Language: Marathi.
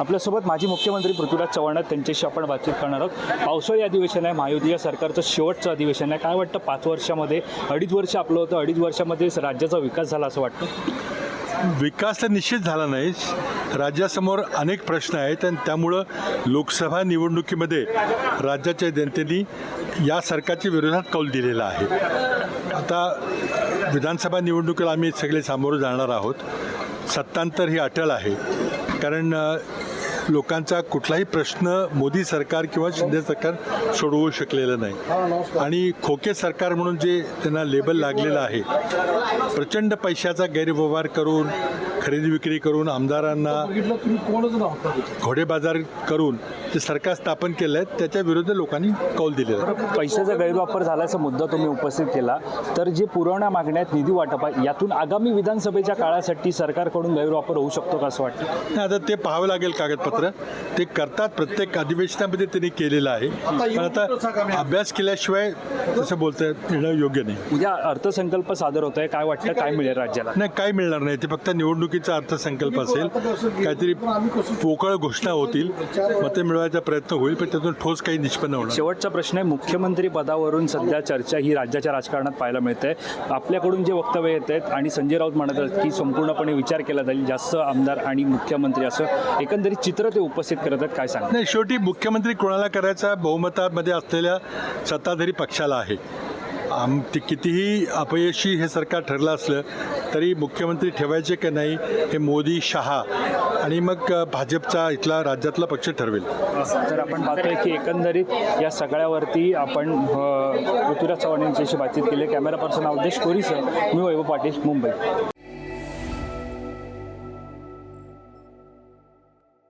आपल्यासोबत माजी मुख्यमंत्री पृथ्वीराज चव्हाण आहेत. त्यांच्याशी आपण बातचीत करणार आहोत. पावसाळी अधिवेशन आहे. महायुती या सरकारचं शेवटचं अधिवेशन आहे. काय वाटतं पाच वर्षामध्ये? अडीच वर्ष आपलं होतं. अडीच वर्षामध्ये राज्याचा विकास झाला असं वाटतं? विकास तर निश्चित झाला नाही. राज्यासमोर अनेक प्रश्न आहेत आणि त्यामुळं लोकसभा निवडणुकीमध्ये राज्याच्या जनतेने या सरकारच्या विरोधात कौल दिलेला आहे. आता विधानसभा निवडणुकीला आम्ही सगळे सामोरं जाणार आहोत. सत्तांतर ही अटल आहे. कारण लोकांचा कुठलाही प्रश्न मोदी सरकार किंवा शिंदे सरकार सोडवू शकलेलं नाही. आणि खोके सरकार म्हणून जे त्यांना लेबल लागलेलं आहे प्रचंड पैशाचा गैरव्यवहार करून खरेदी विक्री करून आमदारांना घोडेबाजार करून जे सरकार स्थापन केलं आहे त्याच्या विरुद्ध लोकांनी कौल दिलेला आहे. पैशाचा गैरवापर झाल्याचा मुद्दा तुम्ही उपस्थित केला. तर जे पुरवण्या मागण्यात निधी वाटप आहे यातून आगामी विधानसभेच्या काळासाठी सरकारकडून गैरवापर होऊ शकतो का असं वाटतं? नाही, आता ते पाहावं लागेल कागदपत्र. ते करतात प्रत्येक अधिवेशनामध्ये त्यांनी केलेलं आहे. पण आता अभ्यास केल्याशिवाय तसं बोलता येणं योग्य नाही. उद्या अर्थसंकल्प सादर होत आहे. काय वाटतं? काय मिळेल राज्याला? नाही काय मिळणार नाही. ते फक्त निवडणुकीचा अर्थसंकल्प असेल काहीतरी पोकळ घोषणा होतील मते मिळवायचा प्रयत्न होईल पण त्यातून ठोस काही निष्पन्न होणार. शेवटचा प्रश्न आहे मुख्यमंत्री पदावरून सध्या चर्चा ही राज्याच्या राजकारणात पाहायला मिळते. आपल्याकडून जे वक्तव्य येत आहेत आणि संजय राऊत म्हणत आहेत की संपूर्णपणे विचार केला जाईल जास्त आमदार आणि मुख्यमंत्री असं एकंदरीत चित्र ते उपस्थित करत आहेत काय सांगा नाही शेवटी मुख्यमंत्री कोणाला करायचा? बहुमतामध्ये असलेल्या सत्ताधारी पक्षाला आहे. आम ते कितीही अपयशी हे सरकार ठरलं असलं तरी मुख्यमंत्री ठेवायचे की नाही हे मोदी शहा आणि मग भाजपचा इथला राज्यातला पक्ष ठरवेल. तर आपण पाहतोय की एकंदरीत या सगळ्यावरती आपण पृथ्वीराज चव्हाण यांच्याशी बातचीत केली. कॅमेरा पर्सन अवधेश कोरीसह मी वैभव पाटील मुंबई.